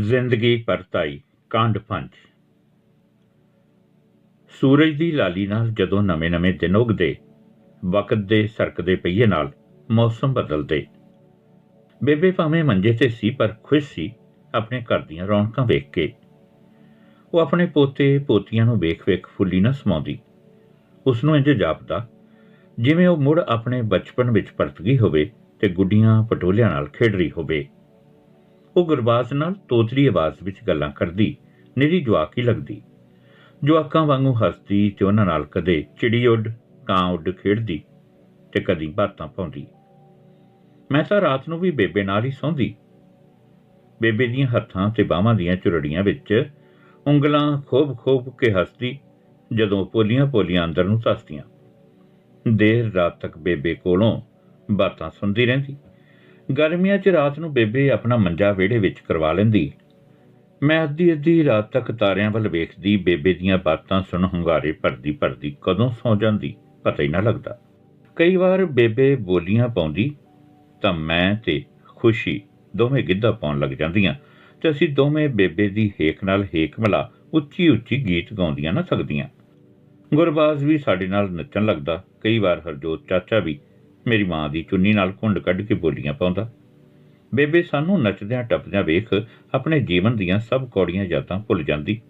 ਜ਼ਿੰਦਗੀ ਪਰਤਾਈ, ਕਾਂਡ ਪੰਜ। ਸੂਰਜ ਦੀ ਲਾਲੀ ਨਾਲ ਜਦੋਂ ਨਵੇਂ-ਨਵੇਂ ਦਿਨ ਉਗਦੇ, ਵਕਤ ਦੇ ਸਰਕਦੇ ਪਈਏ ਨਾਲ ਮੌਸਮ ਬਦਲਦੇ। ਬੇਬੇ ਭਾਵੇਂ ਮੰਜੇ ਤੇ ਸੀ, ਪਰ ਖੁਸ਼ ਸੀ ਆਪਣੇ ਘਰ ਦੀਆਂ ਰੌਣਕਾਂ ਵੇਖ ਕੇ। ਉਹ ਆਪਣੇ ਪੋਤੇ, ਪੋਤੀਆਂ ਨੂੰ ਵੇਖ-ਵੇਖ ਫੁੱਲੀ ਨਾ ਸਮਾਉਂਦੀ। ਉਸ ਨੂੰ ਇੰਜ ਜਾਪਦਾ, ਜਿਵੇਂ ਉਹ ਮੁੜ ਆਪਣੇ ਬਚਪਨ ਵਿੱਚ ਪਰਤ ਗਈ ਹੋਵੇ ਤੇ ਗੁੱਡੀਆਂ ਪਟੋਲਿਆਂ ਨਾਲ ਖੇਡ ਰਹੀ ਹੋਵੇ। ਉਹ ਗੁਰਬਾਜ਼ ਨਾਲ ਤੋਤਲੀ ਆਵਾਜ਼ ਵਿੱਚ ਗੱਲਾਂ ਕਰਦੀ, ਨਿਰੀ ਜਵਾਕ ਹੀ ਲੱਗਦੀ। ਜਵਾਕਾਂ ਵਾਂਗੂ ਹੱਸਦੀ ਤੇ ਉਹਨਾਂ ਨਾਲ ਕਦੇ ਚਿੜੀ ਉੱਡ, ਕਾਂ ਉੱਡ ਖੇਡਦੀ ਤੇ ਕਦੀ ਬਾਤਾਂ ਪਾਉਂਦੀ। ਮੈਂ ਤਾਂ ਰਾਤ ਨੂੰ ਵੀ ਬੇਬੇ ਨਾਲ ਹੀ ਸੌਂਦੀ। ਬੇਬੇ ਦੀਆਂ ਹੱਥਾਂ ਤੇ ਬਾਹਾਂ ਦੀਆਂ ਚੁਰੜੀਆਂ ਵਿੱਚ ਉਂਗਲਾਂ ਖੋਬ-ਖੋਬ ਕੇ ਹੱਸਦੀ, ਜਦੋਂ ਪੋਲੀਆਂ-ਪੋਲੀਆਂ ਅੰਦਰ ਨੂੰ ਧੱਸਦੀਆਂ। ਦੇਰ ਰਾਤ ਤੱਕ ਬੇਬੇ ਕੋਲੋਂ ਬਾਤਾਂ ਸੁਣਦੀ ਰਹਿੰਦੀ। ਗਰਮੀਆਂ 'ਚ ਰਾਤ ਨੂੰ ਬੇਬੇ ਆਪਣਾ ਮੰਜਾ ਵਿਹੜੇ ਵਿੱਚ ਕਰਵਾ ਲੈਂਦੀ। ਮੈਂ ਅੱਧੀ ਅੱਧੀ ਰਾਤ ਤੱਕ ਤਾਰਿਆਂ ਵੱਲ ਵੇਖਦੀ, ਬੇਬੇ ਦੀਆਂ ਬਾਤਾਂ ਸੁਣ ਹੁੰਗਾਰੇ ਭਰਦੀ ਭਰਦੀ ਕਦੋਂ ਸੌ ਜਾਂਦੀ, ਪਤਾ ਹੀ ਨਾ ਲੱਗਦਾ। ਕਈ ਵਾਰ ਬੇਬੇ ਬੋਲੀਆਂ ਪਾਉਂਦੀ, ਤਾਂ ਮੈਂ ਤੇ ਖੁਸ਼ੀ ਦੋਵੇਂ ਗਿੱਧਾ ਪਾਉਣ ਲੱਗ ਜਾਂਦੀਆਂ, ਤੇ ਅਸੀਂ ਦੋਵੇਂ ਬੇਬੇ ਦੀ ਹੇਕ ਨਾਲ ਹੇਕ ਮਿਲਾ ਉੱਚੀ ਉੱਚੀ ਗੀਤ ਗਾਉਂਦੀਆਂ ਨਾ ਸਕਦੀਆਂ। ਗੁਰਬਾਜ਼ ਵੀ ਸਾਡੇ ਨਾਲ ਨੱਚਣ ਲੱਗਦਾ, ਕਈ ਵਾਰ ਹਰਜੋਤ ਚਾਚਾ ਵੀ ਮੇਰੀ ਮਾਂ ਦੀ ਚੁੰਨੀ ਨਾਲ ਘੁੰਡ ਕੱਢ ਕੇ ਬੋਲੀਆਂ ਪਾਉਂਦਾ। ਬੇਬੇ ਸਾਨੂੰ ਨੱਚਦਿਆਂ ਟੱਪਦਿਆਂ ਵੇਖ ਆਪਣੇ ਜੀਵਨ ਦੀਆਂ ਸਭ ਕੌੜੀਆਂ ਯਾਦਾਂ ਭੁੱਲ ਜਾਂਦੀ।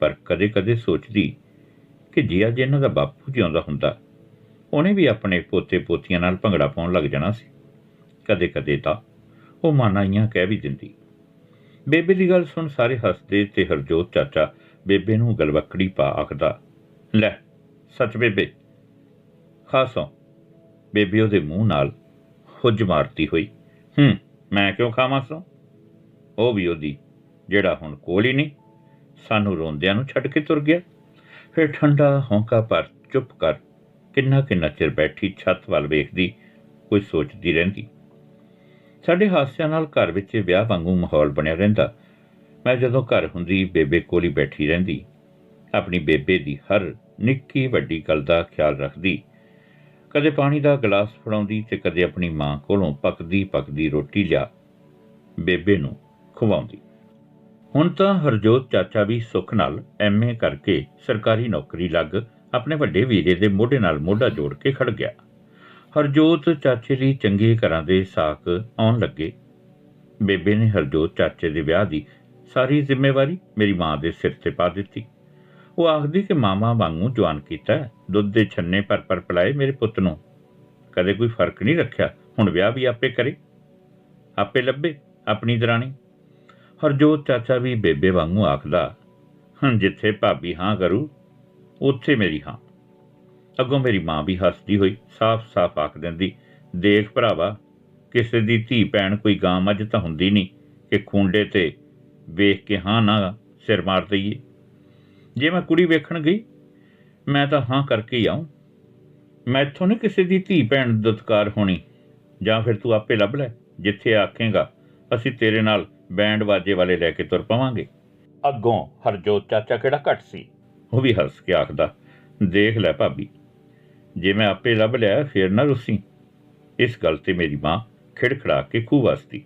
ਪਰ ਕਦੇ-ਕਦੇ ਸੋਚਦੀ ਕਿ ਜੇ ਅੱਜ ਇਹਨਾਂ ਦਾ ਬਾਪੂ ਜਿਉਂਦਾ ਹੁੰਦਾ, ਉਹਨੇ ਵੀ ਆਪਣੇ ਪੋਤੇ ਪੋਤੀਆਂ ਨਾਲ ਭੰਗੜਾ ਪਾਉਣ ਲੱਗ ਜਾਣਾ ਸੀ। ਕਦੇ-ਕਦੇ ਤਾਂ ਉਹ ਮਾਨਾਈਆਂ ਕਹਿ ਵੀ ਦਿੰਦੀ। ਬੇਬੇ ਦੀ ਗੱਲ ਸੁਣ ਸਾਰੇ ਹੱਸਦੇ ਤੇ ਹਰਜੋਤ ਚਾਚਾ ਬੇਬੇ ਨੂੰ ਗਲਵੱਕੜੀ ਪਾ ਆਖਦਾ, ਲੈ, ਸੱਚ ਬੇਬੇ, ਖਾਸੋਂ ਬੇਬੇ ਉਹਦੇ ਮੂੰਹ ਨਾਲ ਹੁੱਜ ਮਾਰਦੀ ਹੋਈ, ਹੂੰ, ਮੈਂ ਕਿਉਂ ਖਾਵਾਂ ਸੋ? ਉਹ ਵੀ ਉਹਦੀ, ਜਿਹੜਾ ਹੁਣ ਕੋਲ ਹੀ ਨਹੀਂ, ਸਾਨੂੰ ਰੋਂਦਿਆਂ ਨੂੰ ਛੱਡ ਕੇ ਤੁਰ ਗਿਆ। ਫਿਰ ਠੰਡਾ ਹੌਂਕਾ ਪਰ ਚੁੱਪ ਕਰ ਕਿੰਨਾ ਕਿੰਨਾ ਚਿਰ ਬੈਠੀ ਛੱਤ ਵੱਲ ਵੇਖਦੀ, ਕੋਈ ਸੋਚਦੀ ਰਹਿੰਦੀ। ਸਾਡੇ ਹਾਸਿਆਂ ਨਾਲ ਘਰ ਵਿੱਚ ਵਿਆਹ ਵਾਂਗੂ ਮਾਹੌਲ ਬਣਿਆ ਰਹਿੰਦਾ। ਮੈਂ ਜਦੋਂ ਘਰ ਹੁੰਦੀ ਬੇਬੇ ਕੋਲ ਹੀ ਬੈਠੀ ਰਹਿੰਦੀ। ਆਪਣੀ ਬੇਬੇ ਦੀ ਹਰ ਨਿੱਕੀ ਵੱਡੀ ਗੱਲ ਦਾ ਖਿਆਲ ਰੱਖਦੀ। ਕਦੇ ਪਾਣੀ ਦਾ ਗਲਾਸ ਫੜਾਉਂਦੀ ਤੇ ਕਦੇ ਆਪਣੀ ਮਾਂ ਕੋਲੋਂ ਪੱਕਦੀ ਪੱਕਦੀ ਰੋਟੀ ਲਿਆ ਬੇਬੇ ਨੂੰ ਖਵਾਉਂਦੀ। ਹੁਣ ਤਾਂ ਹਰਜੋਤ ਚਾਚਾ ਵੀ ਸੁੱਖ ਨਾਲ ਐਮਏ ਕਰਕੇ ਸਰਕਾਰੀ ਨੌਕਰੀ ਲੱਗ ਆਪਣੇ ਵੱਡੇ ਵੀਰੇ ਦੇ ਮੋਢੇ ਨਾਲ ਮੋਢਾ ਜੋੜ ਕੇ ਖੜ ਗਿਆ। ਹਰਜੋਤ ਚਾਚੇ ਲਈ ਚੰਗੇ ਘਰਾਂ ਦੇ ਸਾਕ ਆਉਣ ਲੱਗੇ। ਬੇਬੇ ਨੇ ਹਰਜੋਤ ਚਾਚੇ ਦੇ ਵਿਆਹ ਦੀ ਸਾਰੀ ਜ਼ਿੰਮੇਵਾਰੀ ਮੇਰੀ ਮਾਂ ਦੇ ਸਿਰ ਤੇ ਪਾ ਦਿੱਤੀ। ਉਹ ਆਖਦੀ ਕਿ ਮਾਮਾ ਵਾਂਗੂ ਜਵਾਨ ਕੀਤਾ ਦੁੱਧ ਦੇ ਛੰਨੇ ਪਰ ਪਰ ਪਲਾਏ ਮੇਰੇ ਪੁੱਤ ਨੂੰ। ਕਦੇ ਕੋਈ ਫ਼ਰਕ ਨਹੀਂ ਰੱਖਿਆ। ਹੁਣ ਵਿਆਹ ਵੀ ਆਪੇ ਕਰੇ। ਆਪੇ ਲੱਭੇ ਆਪਣੀ ਦਰਾਣੀ। ਹਰਜੋਤ ਚਾਚਾ ਵੀ ਬੇਬੇ ਵਾਂਗੂ ਆਖਦਾ, ਹੁਣ ਜਿੱਥੇ ਭਾਬੀ ਹਾਂ ਕਰੂ, ਉੱਥੇ ਮੇਰੀ ਹਾਂ। ਅੱਗੋਂ ਮੇਰੀ ਮਾਂ ਵੀ ਹੱਸਦੀ ਹੋਈ ਸਾਫ਼-ਸਾਫ਼ ਆਖ ਦਿੰਦੀ, ਦੇਖ ਭਰਾਵਾ, ਕਿਸੇ ਦੀ ਧੀ ਭੈਣ ਕੋਈ ਗਾਂ ਮੱਝ ਤਾਂ ਹੁੰਦੀ ਨਹੀਂ ਕਿ ਖੁੰਡੇ ਤੇ ਵੇਖ ਕੇ ਹਾਂ ਨਾ ਸਿਰ ਮਾਰ ਦਈਏ। ਜੇ ਮੈਂ ਕੁੜੀ ਵੇਖਣ ਗਈ ਮੈਂ ਤਾਂ ਹਾਂ ਕਰਕੇ ਹੀ ਆਉਂ ਮੈਥੋਂ ਨਹੀਂ ਕਿਸੇ ਦੀ ਧੀ ਭੈਣ ਦੁਤਕਾਰ ਹੋਣੀ। ਜਾਂ ਫਿਰ ਤੂੰ ਆਪੇ ਲੱਭ ਲੈ ਜਿੱਥੇ ਆਖੇਗਾ ਅਸੀਂ ਤੇਰੇ ਨਾਲ ਬੈਂਡ ਵਾਜੇ ਵਾਲੇ ਲੈ ਕੇ ਤੁਰ ਪਵਾਂਗੇ। ਅੱਗੋਂ ਹਰਜੋਤ ਚਾਚਾ ਕਿਹੜਾ ਘਟ ਸੀ? ਉਹ ਵੀ ਹੱਸ ਕੇ ਆਖਦਾ ਦੇਖ ਲੈ ਭਾਬੀ ਜੇ ਮੈਂ ਆਪੇ ਲੱਭ ਲਿਆ ਫੇਰ ਨਾ ਰੁੱਸੀ। ਇਸ ਗੱਲ ਤੇ ਮੇਰੀ ਮਾਂ ਖਿੜਖੜਾ ਕੇ ਖੂਬ ਹੱਸਦੀ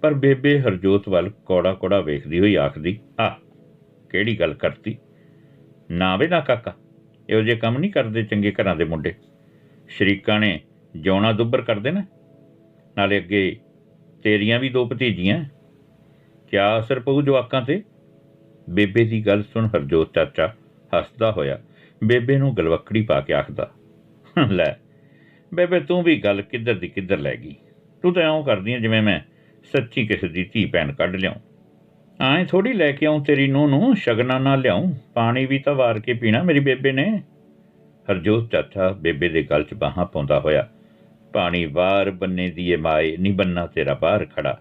ਪਰ ਬੇਬੇ ਹਰਜੋਤ ਵੱਲ ਕੋੜਾ ਕੋੜਾ ਵੇਖਦੀ ਹੋਈ ਆਖਦੀ ਆ ਕਿਹੜੀ ਗੱਲ ਕਰਤੀ? ਨਾ ਵੇ ਨਾ ਕਾਕਾ, ਇਹੋ ਜਿਹੇ ਕੰਮ ਨਹੀਂ ਕਰਦੇ ਚੰਗੇ ਘਰਾਂ ਦੇ ਮੁੰਡੇ। ਸ਼ਰੀਕਾਂ ਨੇ ਜਿਉਣਾ ਦੁੱਬਰ ਕਰਦੇ ਨਾ ਨਾਲੇ ਅੱਗੇ ਤੇਰੀਆਂ ਵੀ ਦੋ ਭਤੀਜੀਆਂ। ਕਿਆ ਅਸਰ ਪਊ ਜਵਾਕਾਂ ਤੇ? ਬੇਬੇ ਦੀ ਗੱਲ ਸੁਣ ਹਰਜੋਤ ਚਾਚਾ, ਹੱਸਦਾ ਹੋਇਆ। ਬੇਬੇ ਨੂੰ ਗਲਵੱਕੜੀ ਪਾ ਕੇ ਆਖਦਾ, ਲੈ, ਬੇਬੇ ਤੂੰ ਵੀ ਗੱਲ ਕਿੱਧਰ ਦੀ ਕਿੱਧਰ ਲੈ ਗਈ? ਤੂੰ ਤਾਂ ਐਂ ਕਰਦੀ ਐ ਜਿਵੇਂ ਮੈਂ ਸੱਚੀ ਕਿਸੇ ਦੀ ਧੀ ਭੈਣ ਕੱਢ ਲਿਆਉਂ। ਆਏ ਥੋੜੀ ਲੈ ਕੇ ਆਉਂ ਤੇਰੀ ਨੂੰ ਨੂੰ, ਸ਼ਗਨਾ ਨਾ ਲਿਆਉਂ। ਪਾਣੀ ਵੀ ਤਾਂ ਵਾਰ ਕੇ ਪੀਣਾ ਮੇਰੀ ਬੇਬੇ ਨੇ। ਹਰਜੋਤ ਚਾਚਾ ਬੇਬੇ ਦੇ ਗਲ 'ਚ ਬਾਹਾਂ ਪਾਉਂਦਾ ਹੋਇਆ। ਪਾਣੀ ਵਾਰ ਬੰਨੇ ਦੀ ਏ ਮਾਏ, ਨੀ ਬੰਨਾ ਤੇਰਾ ਬਾਹਰ ਖੜਾ।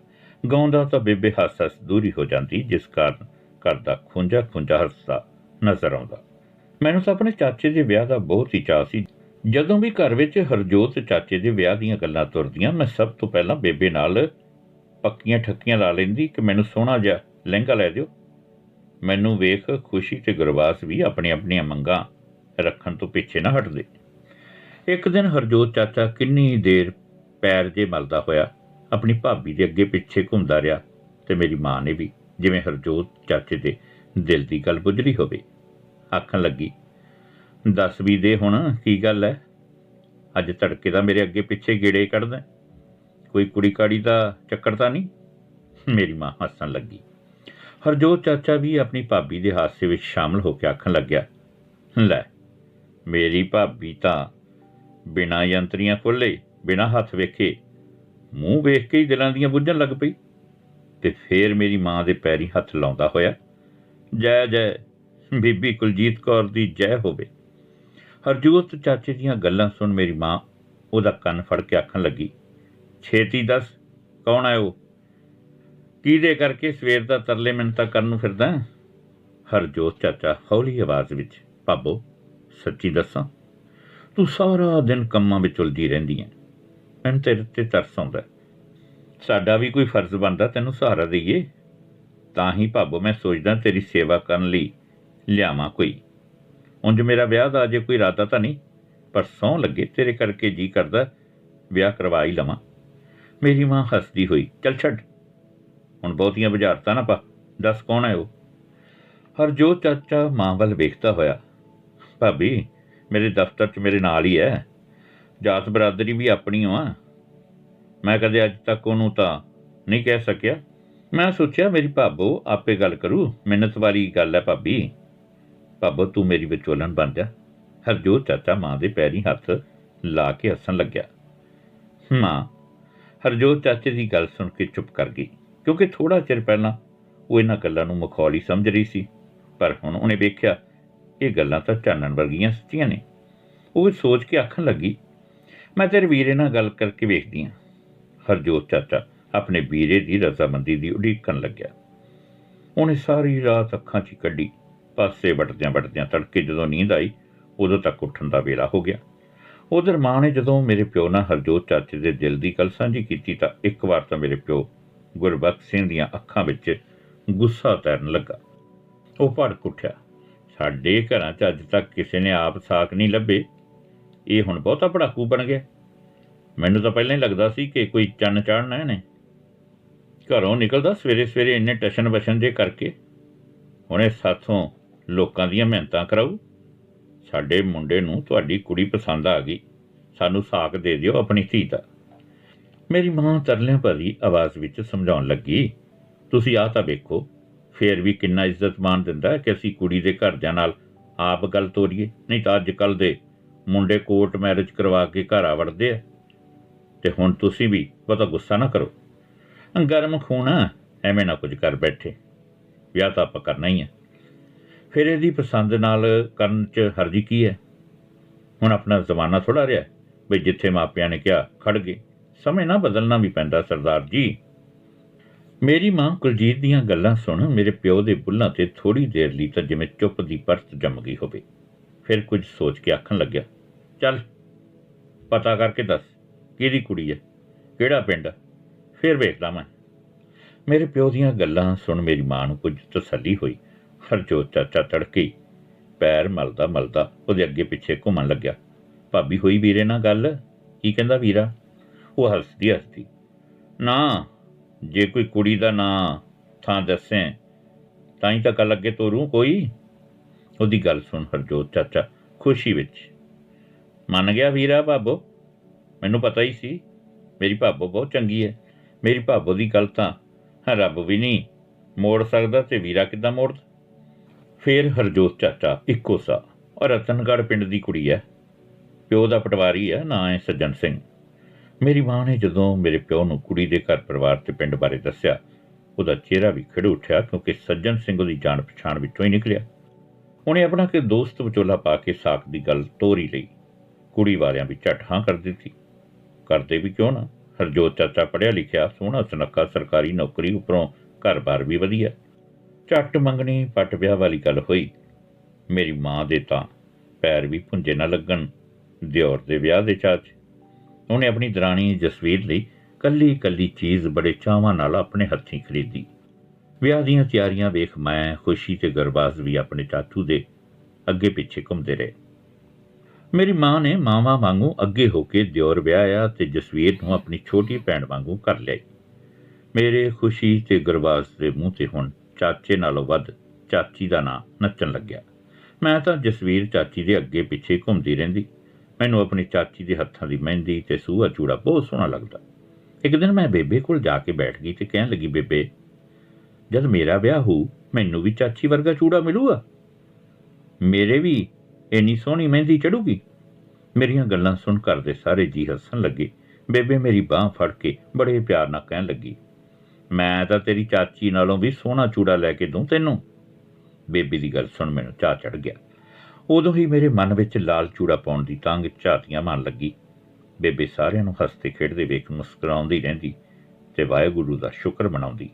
ਗਾਉਂਦਾ ਤਾਂ ਬੇਬੇ ਹੱਸ ਹੱਸ ਦੂਰੀ ਹੋ ਜਾਂਦੀ, ਜਿਸ ਕਾਰਨ ਕਰਦਾ ਖੁੰਝਾ ਖੁੰਝਾ ਹੱਸਦਾ ਨਜ਼ਰ ਆਉਂਦਾ। ਮੈਨੂੰ ਤਾਂ ਆਪਣੇ ਚਾਚੇ ਦੇ ਵਿਆਹ ਦਾ ਬਹੁਤ ਹੀ ਚਾਅ ਸੀ। ਜਦੋਂ ਵੀ ਘਰ ਵਿੱਚ ਹਰਜੋਤ ਚਾਚੇ ਦੇ ਵਿਆਹ ਦੀਆਂ ਗੱਲਾਂ ਤੁਰਦੀਆਂ, ਮੈਂ ਸਭ ਤੋਂ ਪਹਿਲਾਂ ਬੇਬੇ ਨਾਲ ਪੱਕੀਆਂ ਠੱਕੀਆਂ ਲਾ ਲੈਂਦੀ ਕਿ ਮੈਨੂੰ ਸੋਹਣਾ ਜਿਹਾ ਲਹਿੰਗਾ ਲੈ ਦਿਓ। ਮੈਨੂੰ ਵੇਖ ਖੁਸ਼ੀ ਤੇ ਗੁਰਬਾਸ ਵੀ ਆਪਣੀ ਆਪਣੀਆਂ ਮੰਗਾਂ ਰੱਖਣ ਤੋਂ ਪਿੱਛੇ ਨਾ ਹਟਦੇ। ਇੱਕ ਦਿਨ ਹਰਜੋਤ ਚਾਚਾ ਕਿੰਨੀ ਦੇਰ ਪੈਰ ਜੇ ਮਲਦਾ ਹੋਇਆ, ਆਪਣੀ ਭਾਬੀ ਦੇ ਅੱਗੇ ਪਿੱਛੇ ਘੁੰਮਦਾ ਰਿਹਾ ਤੇ ਮੇਰੀ ਮਾਂ ਨੇ ਵੀ ਜਿਵੇਂ ਹਰਜੋਤ ਚਾਚੇ ਦੇ ਦਿਲ ਦੀ ਗੱਲ ਬੁਝਰੀ ਹੋਵੇ, ਆਖਣ ਲੱਗੀ, ਦੱਸ ਵੀ ਦੇ ਹੁਣ, ਕੀ ਗੱਲ ਹੈ ਅੱਜ ਤੜਕੇ ਦਾ ਮੇਰੇ ਅੱਗੇ ਪਿੱਛੇ ਗੇੜੇ ਕੱਢਦਾ। ਕੋਈ ਕੁੜੀ ਕਾੜੀ ਦਾ ਚੱਕਰ ਤਾਂ ਨਹੀਂ? ਮੇਰੀ ਮਾਂ ਹੱਸਣ ਲੱਗੀ। ਹਰਜੋਤ ਚਾਚਾ ਵੀ ਆਪਣੀ ਭਾਬੀ ਦੇ ਹਾਸੇ ਵਿੱਚ ਸ਼ਾਮਲ ਹੋ ਕੇ ਆਖਣ ਲੱਗਿਆ, ਲੈ, ਮੇਰੀ ਭਾਬੀ ਤਾਂ ਬਿਨਾਂ ਯੰਤਰੀਆਂ ਖੋਲੇ ਬਿਨਾਂ ਹੱਥ ਵੇਖੇ, ਮੂੰਹ ਵੇਖ ਕੇ ਹੀ ਦਿਲਾਂ ਦੀਆਂ ਬੁੱਝਣ ਲੱਗ ਪਈ ਤੇ ਫੇਰ ਮੇਰੀ ਮਾਂ ਦੇ ਪੈਰੀ ਹੱਥ ਲਾਉਂਦਾ ਹੋਇਆ, ਜੈ ਜੈ, ਬੀਬੀ ਕੁਲਜੀਤ ਕੌਰ ਦੀ ਜੈ ਹੋਵੇ। ਹਰਜੋਤ ਚਾਚੇ ਦੀਆਂ ਗੱਲਾਂ ਸੁਣ ਮੇਰੀ ਮਾਂ ਉਹਦਾ ਕੰਨ ਫੜ ਕੇ ਆਖਣ ਲੱਗੀ, ਛੇਤੀ ਦੱਸ, ਕੌਣ ਹੈ ਉਹ? ਕਿਹਦੇ ਕਰਕੇ ਸਵੇਰ ਦਾ ਤਰਲੇ ਮਿੰਤਾ ਕਰਨ ਨੂੰ ਫਿਰਦਾ ਹਰਜੋਤ ਚਾਚਾ, ਹੌਲੀ ਆਵਾਜ਼ ਵਿੱਚ, ਭਾਬੋ, ਸੱਚੀ ਦੱਸਾਂ, ਤੂੰ ਸਾਰਾ ਦਿਨ ਕੰਮਾਂ ਵਿੱਚ ਉਲਝੀ ਰਹਿੰਦੀ ਹੈ ਮੈਨੂੰ ਤੇਰੇ ਤੇ ਤਰਸ ਆਉਂਦਾ ਸਾਡਾ ਵੀ ਕੋਈ ਫਰਜ਼ ਬਣਦਾ ਤੈਨੂੰ ਸਹਾਰਾ ਦਈਏ। ਤਾਂ ਹੀ ਭਾਬੋ, ਮੈਂ ਸੋਚਦਾ ਤੇਰੀ ਸੇਵਾ ਕਰਨ ਲਈ ਲਿਆਵਾਂ ਕੋਈ। ਉਂਝ ਮੇਰਾ ਵਿਆਹ ਦਾ ਅਜੇ ਕੋਈ ਇਰਾਦਾ ਤਾਂ ਨਹੀਂ, ਪਰ ਸਹੁੰ ਲੱਗੇ ਤੇਰੇ ਕਰਕੇ ਜੀ ਕਰਦਾ ਵਿਆਹ ਕਰਵਾ ਹੀ ਲਵਾਂ। ਮੇਰੀ ਮਾਂ ਹੱਸਦੀ ਹੋਈ, ਚੱਲ ਛੱਡ ਹੁਣ ਬਹੁਤੀਆਂ ਬੁਝਾਰਤਾਂ ਨਾ ਪਾ, ਦੱਸ ਕੌਣ ਹੈ ਉਹ? ਹਰਜੋਤ ਚਾਚਾ ਮਾਂ ਵੱਲ ਵੇਖਦਾ ਹੋਇਆ। ਭਾਬੀ, ਮੇਰੇ ਦਫ਼ਤਰ 'ਚ ਮੇਰੇ ਨਾਲ ਹੀ ਹੈ। ਜਾਤ ਬਰਾਦਰੀ ਵੀ ਆਪਣੀ ਓ ਆ। ਮੈਂ ਕਦੇ ਅੱਜ ਤੱਕ ਉਹਨੂੰ ਤਾਂ ਨਹੀਂ ਕਹਿ ਸਕਿਆ। ਮੈਂ ਸੋਚਿਆ ਮੇਰੀ ਭਾਬੋ ਆਪੇ ਗੱਲ ਕਰੂ ਮਿਹਨਤ ਵਾਲੀ ਗੱਲ ਹੈ ਭਾਬੀ। ਭਾਬੋ, ਤੂੰ ਮੇਰੀ ਵਿਚੋਲਣ ਬਣ ਜਾ। ਹਰਜੋਤ ਚਾਚਾ ਮਾਂ ਦੇ ਪੈਰੀ ਹੱਥ ਲਾ ਕੇ ਹੱਸਣ ਲੱਗਿਆ। ਮਾਂ, ਹਰਜੋਤ ਚਾਚੇ ਦੀ ਗੱਲ ਸੁਣ ਕੇ ਚੁੱਪ ਕਰ ਗਈ। ਕਿਉਂਕਿ ਥੋੜਾ ਚਿਰ ਪਹਿਲਾਂ ਉਹ ਇਹਨਾਂ ਗੱਲਾਂ ਨੂੰ ਮਖੌਲੀ ਸਮਝ ਰਹੀ ਸੀ, ਪਰ ਹੁਣ ਉਹਨੇ ਵੇਖਿਆ ਇਹ ਗੱਲਾਂ ਤਾਂ ਚਾਨਣ ਵਰਗੀਆਂ ਸੱਚੀਆਂ ਨੇ। ਉਹ ਸੋਚ ਕੇ ਆਖਣ ਲੱਗੀ, ਮੈਂ ਤੇਰੇ ਵੀਰੇ ਨਾਲ ਗੱਲ ਕਰਕੇ ਵੇਖਦੀ ਹਾਂ। ਹਰਜੋਤ ਚਾਚਾ ਆਪਣੇ ਵੀਰੇ ਦੀ ਰਜ਼ਾਮੰਦੀ ਦੀ ਉਡੀਕ ਕਰਨ ਲੱਗਿਆ। ਉਹਨੇ ਸਾਰੀ ਰਾਤ ਅੱਖਾਂ 'ਚ ਕੱਢੀ। ਪਾਸੇ ਵਟਦਿਆਂ ਵਟਦਿਆਂ ਤੜਕੇ ਜਦੋਂ ਨੀਂਦ ਆਈ, ਉਦੋਂ ਤੱਕ ਉੱਠਣ ਦਾ ਵੇਲਾ ਹੋ ਗਿਆ। ਉਧਰ ਮਾਂ ਨੇ ਜਦੋਂ ਮੇਰੇ ਪਿਓ ਨਾਲ ਹਰਜੋਤ ਚਾਚੇ ਦੇ ਦਿਲ ਦੀ ਗੱਲ ਸਾਂਝੀ ਕੀਤੀ ਤਾਂ ਇੱਕ ਵਾਰ ਤਾਂ ਮੇਰੇ ਪਿਓ ਗੁਰਬਖਸ਼ ਸਿੰਘ ਦੀਆਂ ਅੱਖਾਂ ਵਿੱਚ ਗੁੱਸਾ ਤੈਰਨ ਲੱਗਾ। ਉਹ ਭੜਕ ਉੱਠਿਆ। ਸਾਡੇ ਘਰਾਂ 'ਚ ਅੱਜ ਤੱਕ ਕਿਸੇ ਨੇ ਆਪ ਸਾਕ ਨਹੀਂ ਲੱਭੇ। ਇਹ ਹੁਣ ਬਹੁਤਾ ਭੜਾਕੂ ਬਣ ਗਿਆ। ਮੈਨੂੰ ਤਾਂ ਪਹਿਲਾਂ ਹੀ ਲੱਗਦਾ ਸੀ ਕਿ ਕੋਈ ਚੰਨ ਚਾੜਨਾ ਇਹਨੇ। ਘਰੋਂ ਨਿਕਲਦਾ ਸਵੇਰੇ ਸਵੇਰੇ ਇੰਨੇ ਟਸ਼ਨ ਬਸ਼ਨ ਜੇ ਕਰਕੇ। ਹੁਣੇ ਸਾਥੋਂ ਲੋਕਾਂ ਦੀਆਂ ਮਿਹਨਤਾਂ ਕਰਾਉ ਸਾਡੇ ਮੁੰਡੇ ਨੂੰ ਤੁਹਾਡੀ ਕੁੜੀ ਪਸੰਦ ਆ ਗਈ। ਸਾਨੂੰ ਸਾਕ ਦੇ ਦਿਓ ਆਪਣੀ ਧੀ ਦਾ। ਮੇਰੀ ਮਾਂ ਤਰਲਿਆਂ ਭਰੀ ਆਵਾਜ਼ ਵਿੱਚ ਸਮਝਾਉਣ ਲੱਗੀ, ਤੁਸੀਂ ਆਹ ਤਾਂ ਵੇਖੋ, ਫੇਰ ਵੀ ਕਿੰਨਾ ਇੱਜ਼ਤ ਮਾਨ ਦਿੰਦਾ ਹੈ ਕਿ ਅਸੀਂ ਕੁੜੀ ਦੇ ਘਰਦਿਆਂ ਨਾਲ ਆਪ ਗੱਲ ਤੋਰੀਏ। ਨਹੀਂ ਤਾਂ ਅੱਜ ਕੱਲ ਦੇ ਮੁੰਡੇ ਕੋਰਟ ਮੈਰਿਜ ਕਰਵਾ ਕੇ ਘਰ ਆ ਵੜਦੇ ਆ। ਤੇ ਹੁਣ ਤੁਸੀਂ ਵੀ ਬਹੁਤਾ ਗੁੱਸਾ ਨਾ ਕਰੋ। ਗਰਮ ਖੂਨ ਐਵੇਂ ਨਾ ਕੁਝ ਕਰ ਬੈਠੇ। ਵਿਆਹ ਤਾਂ ਆਪਾਂ ਕਰਨਾ ਹੀ ਹੈ ਫਿਰ ਇਹਦੀ ਪਸੰਦ ਨਾਲ ਕਰਨ ਚ ਹਰਜੀ ਕੀ ਹੈ? ਹੁਣ ਆਪਣਾ ਜ਼ਮਾਨਾ ਥੋੜਾ ਰਿਹਾ, ਵੀ ਜਿੱਥੇ ਮਾਪਿਆਂ ਨੇ ਕਿਹਾ ਖੜ ਗਏ। ਸਮੇਂ ਨਾ ਬਦਲਣਾ ਵੀ ਪੈਂਦਾ ਸਰਦਾਰ ਜੀ। ਮੇਰੀ ਮਾਂ ਕੁਲਜੀਤ ਦੀਆਂ ਗੱਲਾਂ ਸੁਣ ਮੇਰੇ ਪਿਓ ਦੇ ਬੁੱਲਾਂ ਤੇ ਥੋੜੀ ਦੇਰ ਲਈ ਤਾਂ ਜਿਵੇਂ ਚੁੱਪ ਦੀ ਪਰਤ ਜੰਮ ਗਈ ਹੋਵੇ। ਫਿਰ ਕੁਝ ਸੋਚ ਕੇ ਆਖਣ ਲੱਗਿਆ, ਚੱਲ, ਪਤਾ ਕਰਕੇ ਦੱਸ, ਕਿਹਦੀ ਕੁੜੀ ਹੈ ਕਿਹੜਾ ਪਿੰਡ ਫਿਰ ਵੇਖਦਾ ਮੈਂ। ਮੇਰੇ ਪਿਓ ਦੀਆਂ ਗੱਲਾਂ ਸੁਣ ਮੇਰੀ ਮਾਂ ਨੂੰ ਕੁਝ ਤਸੱਲੀ ਹੋਈ। ਹਰਜੋਤ ਚਾਚਾ ਤੜਕੇ ਪੈਰ ਮਲਦਾ ਮਲਦਾ ਉਹਦੇ ਅੱਗੇ ਪਿੱਛੇ ਘੁੰਮਣ ਲੱਗਿਆ। ਭਾਬੀ, ਹੋਈ ਵੀਰੇ ਨਾਲ ਗੱਲ? ਕੀ ਕਹਿੰਦਾ ਵੀਰਾ? ਉਹ ਹੱਸਦੀ ਹੱਸਦੀ, ਨਾ, ਜੇ ਕੋਈ ਕੁੜੀ ਦਾ ਨਾਂ ਥਾਂ ਦੱਸੇ ਤਾਂ ਹੀ ਤਾਂ ਕੱਲ ਅੱਗੇ ਤੋਰੂ ਕੋਈ? ਉਹਦੀ ਗੱਲ ਸੁਣ ਹਰਜੋਤ ਚਾਚਾ, ਖੁਸ਼ੀ ਵਿੱਚ। ਮੰਨ ਗਿਆ ਵੀਰਾ ਭਾਬੋ, ਮੈਨੂੰ ਪਤਾ ਹੀ ਸੀ, ਮੇਰੀ ਭਾਬੋ ਬਹੁਤ ਚੰਗੀ ਹੈ, ਮੇਰੀ ਭਾਬੋ ਦੀ ਗੱਲ ਤਾਂ ਰੱਬ ਵੀ ਨਹੀਂ ਮੋੜ ਸਕਦਾ ਤੇ ਵੀਰਾ ਕਿੱਦਾਂ ਮੋੜ ਫੇਰ ਹਰਜੋਤ ਚਾਚਾ ਇੱਕੋ ਸਾ ਔਰ ਰਤਨਗੜ੍ਹ ਪਿੰਡ ਦੀ ਕੁੜੀ ਹੈ, ਪਿਓ ਦਾ ਪਟਵਾਰੀ ਹੈ, ਨਾਂ ਹੈ ਸੱਜਣ ਸਿੰਘ। ਮੇਰੀ ਮਾਂ ਨੇ ਜਦੋਂ ਮੇਰੇ ਪਿਓ ਨੂੰ ਕੁੜੀ ਦੇ ਘਰ ਪਰਿਵਾਰ ਤੇ ਪਿੰਡ ਬਾਰੇ ਦੱਸਿਆ, ਉਹਦਾ ਚਿਹਰਾ ਵੀ ਖਿੜ ਉੱਠਿਆ ਕਿਉਂਕਿ ਸੱਜਣ ਸਿੰਘ ਉਹਦੀ ਜਾਣ ਪਛਾਣ ਵਿੱਚੋਂ ਹੀ ਨਿਕਲਿਆ। ਉਹਨੇ ਆਪਣਾ ਕਿ ਦੋਸਤ ਵਿਚੋਲਾ ਪਾ ਕੇ ਸਾਕ ਦੀ ਗੱਲ ਤੋਰੀ ਲਈ। ਕੁੜੀ ਵਾਲਿਆਂ ਵੀ ਝੱਟ ਹਾਂ ਕਰ ਦਿੱਤੀ। ਕਰਦੇ ਵੀ ਕਿਉਂ ਨਾ? ਹਰਜੋਤ ਚਾਚਾ ਪੜਿਆ ਲਿਖਿਆ, ਸੋਹਣਾ ਸੁਨੱਖਾ ਸਰਕਾਰੀ ਨੌਕਰੀ ਉੱਪਰੋਂ ਘਰ-ਬਾਰ ਵੀ ਵਧੀਆ। ਝੱਟ ਮੰਗਣੀ ਪੱਟ ਵਿਆਹ ਵਾਲੀ ਗੱਲ ਹੋਈ। ਮੇਰੀ ਮਾਂ ਦੇ ਤਾਂ ਪੈਰ ਵੀ ਪੁੰਜੇ ਨਾ ਲੱਗਣ। ਦਿਓਰ ਦੇ ਵਿਆਹ ਦੇ ਚਾਚ ਉਹਨੇ ਆਪਣੀ ਦਰਾਣੀ ਜਸਵੀਰ ਲਈ ਕੱਲੀ ਕੱਲੀ ਚੀਜ਼ ਬੜੇ ਚਾਵਾਂ ਨਾਲ ਆਪਣੇ ਹੱਥੀਂ ਖਰੀਦੀ। ਵਿਆਹ ਦੀਆਂ ਤਿਆਰੀਆਂ ਵੇਖ ਮੈਂ ਖੁਸ਼ੀ ਤੇ ਗਰਬਾਜ਼ ਵੀ ਆਪਣੇ ਚਾਚੂ ਦੇ ਅੱਗੇ ਪਿੱਛੇ ਘੁੰਮਦੇ ਰਹੇ। ਮੇਰੀ ਮਾਂ ਨੇ ਮਾਵਾ ਵਾਂਗੂ ਅੱਗੇ ਹੋ ਕੇ ਦਿਓਰ ਵਿਆਹਿਆ ਤੇ ਜਸਵੀਰ ਨੂੰ ਆਪਣੀ ਛੋਟੀ ਭੈਣ ਵਾਂਗੂ ਕਰ ਲਿਆ ਮੇਰੇ ਖੁਸ਼ੀ ਤੇ ਗਰਬਾਜ਼ ਦੇ ਮੂੰਹ ਤੇ ਹੁਣ ਚਾਚੇ ਨਾਲੋਂ ਵੱਧ ਚਾਚੀ ਦਾ ਨਾਂ ਨੱਚਣ ਲੱਗਿਆ। ਮੈਂ ਤਾਂ ਜਸਵੀਰ ਚਾਚੀ ਦੇ ਅੱਗੇ ਪਿੱਛੇ ਘੁੰਮਦੀ ਰਹਿੰਦੀ। ਮੈਨੂੰ ਆਪਣੀ ਚਾਚੀ ਦੇ ਹੱਥਾਂ ਦੀ ਮਹਿੰਦੀ ਤੇ ਸੂਹਾ ਚੂੜਾ ਬਹੁਤ ਸੋਹਣਾ ਲੱਗਦਾ। ਇੱਕ ਦਿਨ ਮੈਂ ਬੇਬੇ ਕੋਲ ਜਾ ਕੇ ਬੈਠ ਗਈ ਤੇ ਕਹਿਣ ਲੱਗੀ, ਬੇਬੇ, ਜਦ ਮੇਰਾ ਵਿਆਹ ਹੋਊ, ਮੈਨੂੰ ਵੀ ਚਾਚੀ ਵਰਗਾ ਚੂੜਾ ਮਿਲੂਗਾ। ਮੇਰੇ ਵੀ ਇੰਨੀ ਸੋਹਣੀ ਮਹਿੰਦੀ ਚੜੂਗੀ। ਮੇਰੀਆਂ ਗੱਲਾਂ ਸੁਣ ਘਰ ਦੇ ਸਾਰੇ ਜੀ ਹੱਸਣ ਲੱਗੇ। ਬੇਬੇ ਮੇਰੀ ਬਾਹ ਫੜ ਕੇ ਬੜੇ ਪਿਆਰ ਨਾਲ ਕਹਿਣ ਲੱਗੀ, ਮੈਂ ਤਾਂ ਤੇਰੀ ਚਾਚੀ ਨਾਲੋਂ ਵੀ ਸੋਹਣਾ ਚੂੜਾ ਲੈ ਕੇ ਦੂੰ ਤੈਨੂੰ। ਬੇਬੇ ਦੀ ਗੱਲ ਸੁਣ ਮੈਨੂੰ ਚਾਹ ਚੜ ਗਿਆ। ਉਦੋਂ ਹੀ ਮੇਰੇ ਮਨ ਵਿੱਚ ਲਾਲ ਚੂੜਾ ਪਾਉਣ ਦੀ ਤੰਗ ਝਾਤੀਆਂ ਮਨ ਲੱਗੀ। ਬੇਬੇ ਸਾਰਿਆਂ ਨੂੰ ਹੱਸਦੇ ਖੇਡਦੇ ਵੇਖ ਮੁਸਕਰਾਉਂਦੀ ਰਹਿੰਦੀ ਤੇ ਵਾਹਿਗੁਰੂ ਦਾ ਸ਼ੁਕਰ ਮਨਾਉਂਦੀ।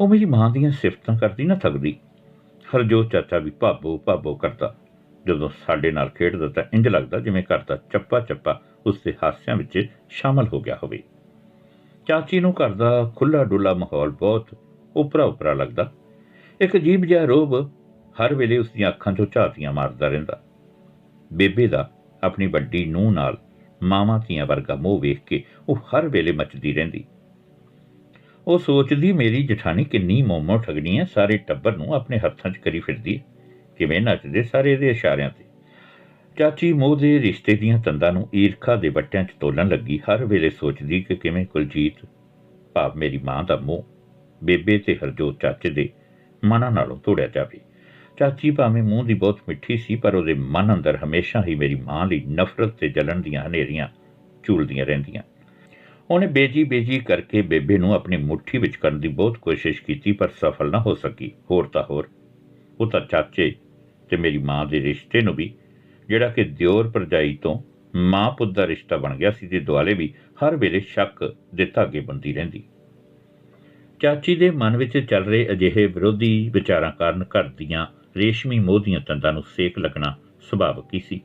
ਉਹ ਮੇਰੀ ਮਾਂ ਦੀਆਂ ਸਿਫਤਾਂ ਕਰਦੀ ਨਾ ਥੱਕਦੀ। ਹਰਜੋਤ ਚਾਚਾ ਵੀ ਭਾਬੋ ਭਾਬੋ ਕਰਦਾ। ਜਦੋਂ ਸਾਡੇ ਨਾਲ ਖੇਡਦਾ ਤਾਂ ਇੰਜ ਲੱਗਦਾ ਜਿਵੇਂ ਘਰ ਦਾ ਚੱਪਾ ਚੱਪਾ ਉਸ ਦੇ ਹਾਸਿਆਂ ਵਿੱਚ ਸ਼ਾਮਲ ਹੋ ਗਿਆ ਹੋਵੇ। ਚਾਚੀ ਨੂੰ ਘਰ ਦਾ ਖੁੱਲਾ ਡੁੱਲਾ ਮਾਹੌਲ ਬਹੁਤ ਉਪਰਾ ਉਪਰਾ ਲੱਗਦਾ। ਇੱਕ ਅਜੀਬ ਜਿਹਾ ਰੋਬ ਹਰ ਵੇਲੇ ਉਸ ਦੀਆਂ ਅੱਖਾਂ 'ਚੋਂ ਝਾਤੀਆਂ ਮਾਰਦਾ ਰਹਿੰਦਾ। ਬੇਬੇ ਦਾ ਆਪਣੀ ਵੱਡੀ ਨੂੰਹ ਨਾਲ ਮਾਵਾਂ ਧੀਆਂ ਵਰਗਾ ਮੋਹ ਵੇਖ ਕੇ ਉਹ ਹਰ ਵੇਲੇ ਮੱਚਦੀ ਰਹਿੰਦੀ। ਉਹ ਸੋਚਦੀ, ਮੇਰੀ ਜਠਾਣੀ ਕਿੰਨੀ ਮੋਮੋ ਠਗਣੀ ਹੈ ਸਾਰੇ ਟੱਬਰ ਨੂੰ ਆਪਣੇ ਹੱਥਾਂ 'ਚ ਕਰੀ ਫਿਰਦੀ ਕਿਵੇਂ ਨੱਚਦੇ ਸਾਰੇ ਇਹਦੇ ਇਸ਼ਾਰਿਆਂ ਤੇ? ਚਾਚੀ ਮੋਹ ਦੇ ਰਿਸ਼ਤੇ ਦੀਆਂ ਤੰਦਾਂ ਨੂੰ ਈਰਖਾ ਦੇ ਵੱਟਿਆਂ 'ਚ ਤੋਲਣ ਲੱਗੀ, ਹਰ ਵੇਲੇ ਸੋਚਦੀ ਕਿ ਕਿਵੇਂ ਕੁਲਜੀਤ, ਭਾਵ ਮੇਰੀ ਮਾਂ ਦਾ ਮੋਹ, ਬੇਬੇ ਤੇ ਹਰਜੋਤ ਚਾਚੇ ਦੇ ਮਨਾਂ ਨਾਲੋਂ ਤੋੜਿਆ ਜਾਵੇ। ਚਾਚੀ ਭਾਵੇਂ ਮੂੰਹ ਦੀ ਬਹੁਤ ਮਿੱਠੀ ਸੀ, ਪਰ ਉਹਦੇ ਮਨ ਅੰਦਰ ਹਮੇਸ਼ਾ ਹੀ ਮੇਰੀ ਮਾਂ ਲਈ ਨਫ਼ਰਤ ਤੇ ਜਲਣ ਦੀਆਂ ਹਨੇਰੀਆਂ ਝੂਲਦੀਆਂ ਰਹਿੰਦੀਆਂ। ਉਹਨੇ ਬੇਜੀ ਬੇਜੀ ਕਰਕੇ ਬੇਬੇ ਨੂੰ ਆਪਣੀ ਮੁੱਠੀ ਵਿੱਚ ਕਰਨ ਦੀ ਬਹੁਤ ਕੋਸ਼ਿਸ਼ ਕੀਤੀ, ਪਰ ਸਫਲ ਨਾ ਹੋ ਸਕੀ। ਹੋਰ ਤਾਂ ਹੋਰ। ਉਹ ਤਾਂ ਚਾਚੇ ਤੇ ਮੇਰੀ ਮਾਂ ਦੇ ਰਿਸ਼ਤੇ ਨੂੰ ਵੀ, ਜਿਹੜਾ ਕਿ ਦਿਓਰ ਪਰਜਾਈ ਤੋਂ ਮਾਂ ਪੁੱਤ ਦਾ ਰਿਸ਼ਤਾ ਬਣ ਗਿਆ ਸੀ ਤੇ ਦੁਆਲੇ ਵੀ ਹਰ ਵੇਲੇ ਸ਼ੱਕ ਦੇ ਧਾਗੇ ਬੰਦੀ ਰਹਿੰਦੀ। ਚਾਚੀ ਦੇ ਮਨ ਵਿੱਚ ਚੱਲ ਰਹੇ ਅਜਿਹੇ ਵਿਰੋਧੀ ਵਿਚਾਰਾਂ ਕਾਰਨ ਘਰ ਦੀਆਂ ਰੇਸ਼ਮੀ ਮੋਹ ਦੀਆਂ ਤੰਦਾਂ ਨੂੰ ਸੇਕ ਲੱਗਣਾ ਸੁਭਾਵਿਕ ਹੀ ਸੀ।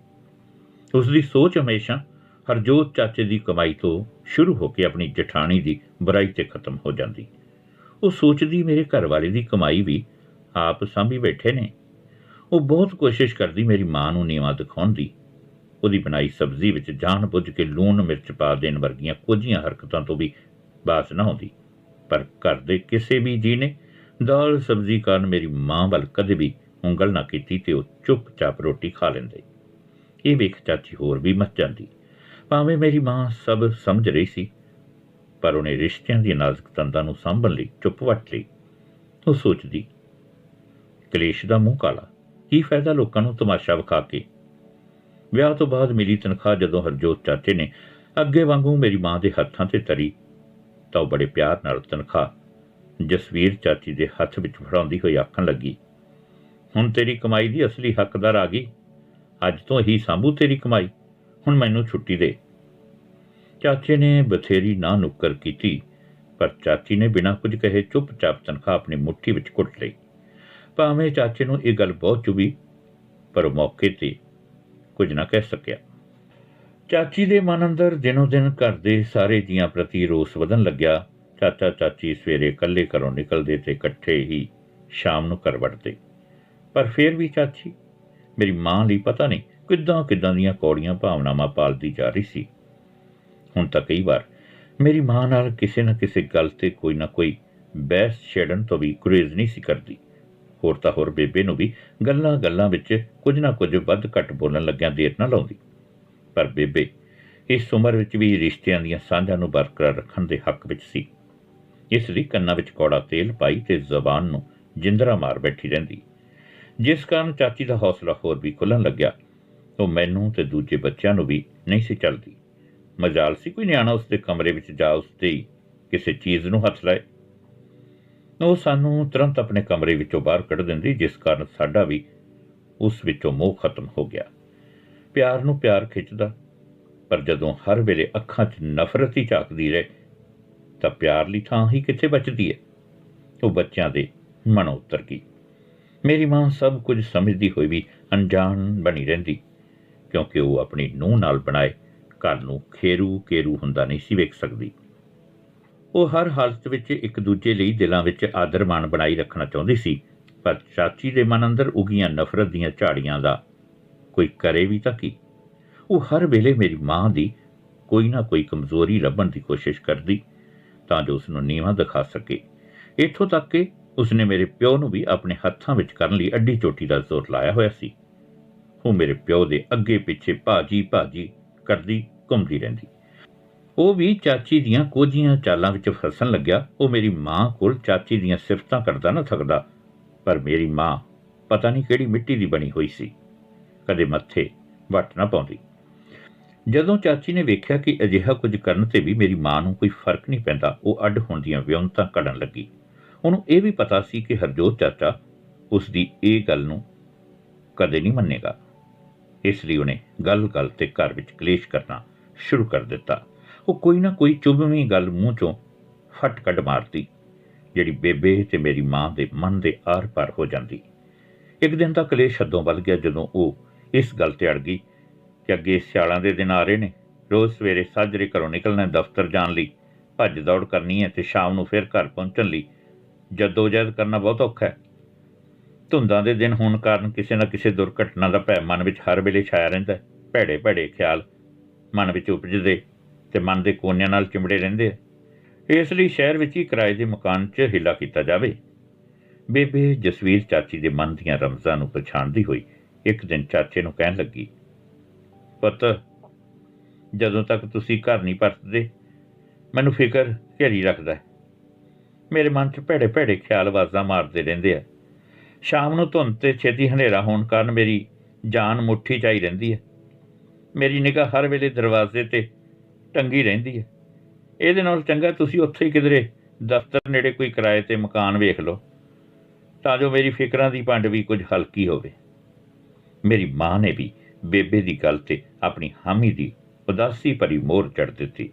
ਉਸ ਦੀ ਸੋਚ ਹਮੇਸ਼ਾ ਹਰਜੋਤ ਚਾਚੇ ਦੀ ਕਮਾਈ ਤੋਂ ਸ਼ੁਰੂ ਹੋ ਕੇ ਆਪਣੀ ਜਠਾਣੀ ਦੀ ਬੁਰਾਈ ਤੇ ਖਤਮ ਹੋ ਜਾਂਦੀ। ਉਹ ਸੋਚਦੀ, ਮੇਰੇ ਘਰ ਵਾਲੇ ਦੀ ਕਮਾਈ ਵੀ ਆਪ ਸਾਂਭੀ ਬੈਠੇ ਨੇ। ਉਹ ਬਹੁਤ ਕੋਸ਼ਿਸ਼ ਕਰਦੀ ਮੇਰੀ ਮਾਂ ਨੂੰ ਨੀਵਾ ਦਿਖਾਉਣ ਦੀ। ਉਹਦੀ ਬਣਾਈ ਸਬਜ਼ੀ ਵਿੱਚ ਜਾਣ ਬੁੱਝ ਕੇ ਲੂਣ ਮਿਰਚ ਪਾ ਦੇਣ ਵਰਗੀਆਂ ਕੁਝੀਆਂ ਹਰਕਤਾਂ ਤੋਂ ਵੀ ਬਾਸ ਨਾ ਹੁੰਦੀ ਪਰ ਘਰ ਦੇ ਕਿਸੇ ਵੀ ਜੀ ਨੇ ਦਾਲ ਸਬਜ਼ੀ ਕਾਰਨ ਮੇਰੀ ਮਾਂ ਵੱਲ ਕਦੇ ਵੀ ਉਂਗਲ ਨਾ ਕੀਤੀ ਤੇ ਉਹ ਚੁੱਪਚਾਪ ਰੋਟੀ ਖਾ ਲੈਂਦੇ ਇਹ ਵੇਖ ਚਾਚੀ ਹੋਰ ਵੀ ਮੱਚ ਜਾਂਦੀ। ਭਾਵੇਂ ਮੇਰੀ ਮਾਂ ਸਭ ਸਮਝ ਰਹੀ ਸੀ, ਪਰ ਉਹਨੇ ਰਿਸ਼ਤਿਆਂ ਦੀ ਨਾਜ਼ੁਕ ਤੰਦਾਂ ਨੂੰ ਸੰਭਣ ਲਈ ਚੁੱਪ ਵੱਟ ਲਈ। ਉਹ ਸੋਚਦੀ, ਕਲੇਸ਼ ਦਾ ਮੂੰਹ ਕਾਲਾ, ਕੀ ਫਾਇਦਾ ਲੋਕਾਂ ਨੂੰ ਤਮਾਸ਼ਾ ਵਿਖਾ ਕੇ? ਵਿਆਹ ਤੋਂ ਬਾਅਦ ਮਿਲੀ ਤਨਖਾਹ ਜਦੋਂ ਹਰਜੋਤ ਚਾਚੇ ਨੇ ਅੱਗੇ ਵਾਂਗੂ ਮੇਰੀ ਮਾਂ ਦੇ ਹੱਥਾਂ ਤੇ ਤਰੀ ਤਾਂ ਉਹ ਬੜੇ ਪਿਆਰ ਨਾਲ ਤਨਖਾਹ ਜਸਵੀਰ ਚਾਚੀ ਦੇ ਹੱਥ ਵਿੱਚ ਫੜਾਉਂਦੀ ਹੋਈ ਆਖਣ ਲੱਗੀ ਹੁਣ ਤੇਰੀ ਕਮਾਈ ਦੀ ਅਸਲੀ ਹੱਕਦਾਰ ਆ ਗਈ। ਅੱਜ ਤੋਂ ਹੀ ਸਾਂਭੂ ਤੇਰੀ ਕਮਾਈ। ਹੁਣ ਮੈਨੂੰ ਛੁੱਟੀ ਦੇ। ਚਾਚੇ ਨੇ ਬਥੇਰੀ ਨਾ ਨੁੱਕਰ ਕੀਤੀ, ਪਰ ਚਾਚੀ ਨੇ ਬਿਨਾਂ ਕੁਝ ਕਹੇ ਚੁੱਪਚਾਪ ਤਨਖਾਹ ਆਪਣੀ ਮੁੱਠੀ ਵਿੱਚ ਕੁੱਟ ਲਈ। ਭਾਵੇਂ ਚਾਚੇ ਨੂੰ ਇਹ ਗੱਲ ਬਹੁਤ ਚੁਭੀ ਪਰ ਮੌਕੇ ਤੇ ਕੁਝ ਨਾ ਕਹਿ ਸਕਿਆ। ਚਾਚੀ ਦੇ ਮਨ ਅੰਦਰ ਦਿਨੋ ਦਿਨ ਘਰ ਦੇ ਸਾਰੇ ਜੀਆਂ ਪ੍ਰਤੀ ਰੋਸ ਵਧਣ ਲੱਗਿਆ। ਚਾਚਾ ਚਾਚੀ ਸਵੇਰੇ ਇਕੱਲੇ ਘਰੋਂ ਨਿਕਲਦੇ ਤੇ ਇਕੱਠੇ ਹੀ ਸ਼ਾਮ ਨੂੰ ਘਰ ਵੜਦੇ। ਪਰ ਫਿਰ ਵੀ ਚਾਚੀ, ਮੇਰੀ ਮਾਂ ਲਈ ਪਤਾ ਨਹੀਂ ਕਿੱਦਾਂ ਕਿੱਦਾਂ ਦੀਆਂ ਕੌੜੀਆਂ ਭਾਵਨਾਵਾਂ ਪਾਲਦੀ ਜਾ ਰਹੀ ਸੀ। ਹੁਣ ਤਾਂ ਕਈ ਵਾਰ ਮੇਰੀ ਮਾਂ ਨਾਲ ਕਿਸੇ ਨਾ ਕਿਸੇ ਗੱਲ ਤੇ ਕੋਈ ਨਾ ਕੋਈ ਬਹਿਸ ਛੇੜਨ ਤੋਂ ਵੀ ਗੁਰੇਜ਼ ਨਹੀਂ ਸੀ ਕਰਦੀ। ਹੋਰ ਤਾਂ ਹੋਰ ਬੇਬੇ ਨੂੰ ਵੀ ਗੱਲਾਂ ਗੱਲਾਂ ਵਿੱਚ ਕੁਝ ਨਾ ਕੁਝ ਵੱਧ ਘੱਟ ਬੋਲਣ ਲੱਗਿਆਂ ਦੇਰ ਨਾ ਲਾਉਂਦੀ। ਪਰ ਬੇਬੇ ਇਸ ਉਮਰ ਵਿੱਚ ਵੀ ਰਿਸ਼ਤਿਆਂ ਦੀਆਂ ਸਾਂਝਾਂ ਨੂੰ ਬਰਕਰਾਰ ਰੱਖਣ ਦੇ ਹੱਕ ਵਿੱਚ ਸੀ। ਇਸ ਲਈ ਕੰਨਾਂ ਵਿੱਚ ਕੌੜਾ ਤੇਲ ਪਾਈ ਤੇ ਜ਼ਬਾਨ ਨੂੰ ਜਿੰਦਰਾ ਮਾਰ ਬੈਠੀ ਰਹਿੰਦੀ। ਜਿਸ ਕਾਰਨ ਚਾਚੀ ਦਾ ਹੌਸਲਾ ਹੋਰ ਵੀ ਖੁੱਲਣ ਲੱਗਿਆ। ਉਹ ਮੈਨੂੰ ਤੇ ਦੂਜੇ ਬੱਚਿਆਂ ਨੂੰ ਵੀ ਨਹੀਂ ਸੀ ਚੱਲਦੀ। ਮਜਾਲ ਸੀ ਕੋਈ ਨਿਆਣਾ ਉਸ ਦੇ ਕਮਰੇ ਵਿੱਚ ਜਾ ਉਸ ਤੇ ਹੀ ਕਿਸੇ ਚੀਜ਼ ਨੂੰ ਹੱਥ ਲਾਏ। ਉਹ ਸਾਨੂੰ ਤੁਰੰਤ ਆਪਣੇ ਕਮਰੇ ਵਿੱਚੋਂ ਬਾਹਰ ਕੱਢ ਦਿੰਦੀ, ਜਿਸ ਕਾਰਨ ਸਾਡਾ ਵੀ ਉਸ ਵਿੱਚੋਂ ਮੋਹ ਖਤਮ ਹੋ ਗਿਆ। ਪਿਆਰ ਨੂੰ ਪਿਆਰ ਖਿੱਚਦਾ, ਪਰ ਜਦੋਂ ਹਰ ਵੇਲੇ ਅੱਖਾਂ 'ਚ ਨਫ਼ਰਤ ਹੀ ਝਾਕਦੀ ਰਹੇ, ਤਾਂ ਪਿਆਰ ਲਈ ਥਾਂ ਹੀ ਕਿੱਥੇ ਬਚਦੀ ਹੈ? ਉਹ ਬੱਚਿਆਂ ਦੇ ਮਨੋਂ ਉਤਰ ਗਈ। ਮੇਰੀ ਮਾਂ ਸਭ ਕੁਝ ਸਮਝਦੀ ਹੋਈ ਵੀ ਅਣਜਾਣ ਬਣੀ ਰਹਿੰਦੀ, ਕਿਉਂਕਿ ਉਹ ਆਪਣੀ ਨੂੰਹ ਨਾਲ ਬਣਾਏ ਘਰ ਨੂੰ ਖੇਰੂ ਕੇਰੂ ਹੁੰਦਾ ਨਹੀਂ ਸੀ ਵੇਖ ਸਕਦੀ। ਉਹ ਹਰ ਹਾਲਤ ਵਿੱਚ ਇੱਕ ਦੂਜੇ ਲਈ ਦਿਲਾਂ ਵਿੱਚ ਆਦਰ ਮਾਣ ਬਣਾਈ ਰੱਖਣਾ ਚਾਹੁੰਦੀ ਸੀ, ਪਰ ਚਾਚੀ ਦੇ ਮਨ ਅੰਦਰ ਉਗੀਆਂ ਨਫ਼ਰਤ ਦੀਆਂ ਝਾੜੀਆਂ ਦਾ ਕੋਈ ਕਰੇ ਵੀ ਤਾਂ ਕੀ? ਉਹ ਹਰ ਵੇਲੇ ਮੇਰੀ ਮਾਂ ਦੀ ਕੋਈ ਨਾ ਕੋਈ ਕਮਜ਼ੋਰੀ ਲੱਭਣ ਦੀ ਕੋਸ਼ਿਸ਼ ਕਰਦੀ ਤਾਂ ਜੋ ਉਸ ਨੂੰ ਨੀਵਾਂ ਦਿਖਾ ਸਕੇ। ਇੱਥੋਂ ਤੱਕ ਕਿ ਉਸਨੇ ਮੇਰੇ ਪਿਓ ਨੂੰ ਵੀ ਆਪਣੇ ਹੱਥਾਂ ਵਿੱਚ ਕਰਨ ਲਈ ਅੱਡੀ ਚੋਟੀ ਦਾ ਜ਼ੋਰ ਲਾਇਆ ਹੋਇਆ ਸੀ। ਉਹ ਮੇਰੇ ਪਿਓ ਦੇ ਅੱਗੇ ਪਿੱਛੇ ਭਾਜੀ ਭਾਜੀ ਕਰਦੀ, ਘੁੰਮਦੀ ਰਹਿੰਦੀ। ਉਹ ਵੀ ਚਾਚੀ ਦੀਆਂ ਕੋਝੀਆਂ ਚਾਲਾਂ ਵਿੱਚ ਫਸਣ ਲੱਗਿਆ। ਉਹ ਮੇਰੀ ਮਾਂ ਕੋਲ ਚਾਚੀ ਦੀਆਂ ਸਿਫਤਾਂ ਕਰਦਾ ਨਾ ਥੱਕਦਾ, ਪਰ ਮੇਰੀ ਮਾਂ ਪਤਾ ਨਹੀਂ ਕਿਹੜੀ ਮਿੱਟੀ ਦੀ ਬਣੀ ਹੋਈ ਸੀ। ਕਦੇ ਮੱਥੇ ਵੱਟ ਨਾ ਪਾਉਂਦੀ। ਜਦੋਂ ਚਾਚੀ ਨੇ ਵੇਖਿਆ ਕਿ ਅਜਿਹਾ ਕੁਝ ਕਰਨ ਤੇ ਵੀ ਮੇਰੀ ਮਾਂ ਨੂੰ ਕੋਈ ਫ਼ਰਕ ਨਹੀਂ ਪੈਂਦਾ, ਉਹ ਅੱਡ ਹੋਣ ਦੀਆਂ ਵਿਉਂਤਾਂ ਕੱਢਣ ਲੱਗੀ। ਉਹਨੂੰ ਇਹ ਵੀ ਪਤਾ ਸੀ ਕਿ ਹਰਜੋਤ ਚਾਚਾ ਉਸ ਦੀ ਇਹ ਗੱਲ ਨੂੰ ਕਦੇ ਨਹੀਂ ਮੰਨੇਗਾ। ਇਸ ਲਈ ਉਹਨੇ ਗੱਲ-ਗੱਲ ਤੇ ਘਰ ਵਿੱਚ ਕਲੇਸ਼ ਕਰਨਾ ਸ਼ੁਰੂ ਕਰ ਦਿੱਤਾ। ਉਹ ਕੋਈ ਨਾ ਕੋਈ ਚੁਭਵੀਂ ਗੱਲ ਮੂੰਹ ਚੋਂ ਫਟ ਕੱਢ ਮਾਰਦੀ, ਜਿਹੜੀ ਬੇਬੇ ਤੇ ਮੇਰੀ ਮਾਂ ਦੇ ਮਨ ਦੇ ਆਰ-ਪਾਰ ਹੋ ਜਾਂਦੀ। ਇੱਕ ਦਿਨ ਤਾਂ ਕਲੇਸ਼ ਹੱਦੋਂ ਵੱਧ ਗਿਆ ਜਦੋਂ ਉਹ ਇਸ ਗੱਲ ਤੇ ਅੜ ਗਈ ਕਿ ਅੱਗੇ ਸਿਆਲਾਂ ਦੇ ਦਿਨ ਆ ਰਹੇ ਨੇ। ਰੋਜ਼ ਸਵੇਰੇ ਸਾਜਰੇ ਘਰੋਂ ਨਿਕਲਣਾ ਦਫ਼ਤਰ ਜਾਣ ਲਈ, ਭੱਜ ਦੌੜ ਕਰਨੀ ਹੈ ਤੇ ਸ਼ਾਮ ਨੂੰ ਫਿਰ ਘਰ ਪਹੁੰਚਣ ਲਈ ਜਦੋਜਹਿਦ ਕਰਨਾ ਬਹੁਤ ਔਖਾ ਹੈ। ਧੁੰਦਾਂ ਦੇ ਦਿਨ ਹੋਣ ਕਾਰਨ ਕਿਸੇ ਨਾ ਕਿਸੇ ਦੁਰਘਟਨਾ ਦਾ ਭੈ ਮਨ ਵਿੱਚ ਹਰ ਵੇਲੇ ਛਾਇਆ ਰਹਿੰਦਾ ਹੈ। ਭੈੜੇ ਭੈੜੇ ਖਿਆਲ ਮਨ ਵਿੱਚ ਉਪਜਦੇ ਤੇ ਮਨ ਦੇ ਕੋਨਿਆਂ ਨਾਲ ਚਿਮੜੇ ਰਹਿੰਦੇ ਆ। ਇਸ ਲਈ ਸ਼ਹਿਰ ਵਿੱਚ ਹੀ ਕਿਰਾਏ ਦੇ ਮਕਾਨ 'ਚ ਹਿੱਲਾ ਕੀਤਾ ਜਾਵੇ। ਬੇਬੇ ਜਸਵੀਰ ਚਾਚੀ ਦੇ ਮਨ ਦੀਆਂ ਰਮਜ਼ਾਂ ਨੂੰ ਪਛਾਣਦੀ ਹੋਈ ਇੱਕ ਦਿਨ ਚਾਚੇ ਨੂੰ ਕਹਿਣ ਲੱਗੀ, ਪੁੱਤ, ਜਦੋਂ ਤੱਕ ਤੁਸੀਂ ਘਰ ਨਹੀਂ ਪਰਤਦੇ, ਮੈਨੂੰ ਫਿਕਰ ਘੇਰੀ ਰੱਖਦਾ ਹੈ। ਮੇਰੇ ਮਨ 'ਚ ਭੈੜੇ ਭੈੜੇ ਖਿਆਲ ਆਵਾਜ਼ਾਂ ਮਾਰਦੇ ਰਹਿੰਦੇ ਆ। ਸ਼ਾਮ ਨੂੰ ਧੁੰਦ ਤੇ ਛੇਤੀ ਹਨੇਰਾ ਹੋਣ ਕਾਰਨ ਮੇਰੀ ਜਾਨ ਮੁੱਠੀ 'ਚ ਆਈ ਰਹਿੰਦੀ ਹੈ ਮੇਰੀ ਨਿਗਾਹ ਹਰ ਵੇਲੇ ਦਰਵਾਜ਼ੇ ਤੇ ਟੰਗੀ ਰਹਿੰਦੀ ਹੈ ਇਹਦੇ ਨਾਲ ਚੰਗਾ ਤੁਸੀਂ ਉੱਥੇ ਹੀ ਕਿਧਰੇ ਦਫ਼ਤਰ ਨੇੜੇ ਕੋਈ ਕਿਰਾਏ ਤੇ ਮਕਾਨ ਵੇਖ ਲਓ, ਤਾਂ ਜੋ ਮੇਰੀ ਫਿਕਰਾਂ ਦੀ ਪੰਡ ਵੀ ਕੁਝ ਹਲਕੀ ਹੋਵੇ। ਮੇਰੀ ਮਾਂ ਨੇ ਵੀ ਬੇਬੇ ਦੀ ਗੱਲ ਤੇ ਆਪਣੀ ਹਾਮੀ ਦੀ ਉਦਾਸੀ ਭਰੀ ਮੋਹਰ ਚੜ ਦਿੱਤੀ।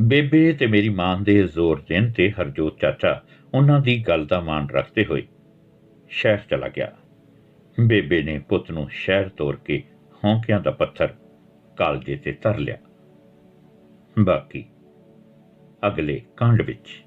ਬੇਬੇ ਤੇ ਮੇਰੀ ਮਾਂ ਦੇ ਜ਼ੋਰ ਦੇਣ ਤੇ ਹਰਜੋਤ ਚਾਚਾ ਉਹਨਾਂ ਦੀ ਗੱਲ ਦਾ ਮਾਣ ਰੱਖਦੇ ਹੋਏ ਸ਼ਹਿਰ ਚਲਾ ਗਿਆ। ਬੇਬੇ ਨੇ ਪੁੱਤ ਨੂੰ ਸ਼ਹਿਰ ਤੋਰ ਕੇ ਹੌਂਕਿਆਂ ਦਾ ਪੱਥਰ ਕਾਲਜੇ ਤੇ ਧਰ ਲਿਆ। ਬਾਕੀ ਅਗਲੇ ਕਾਂਡ ਵਿੱਚ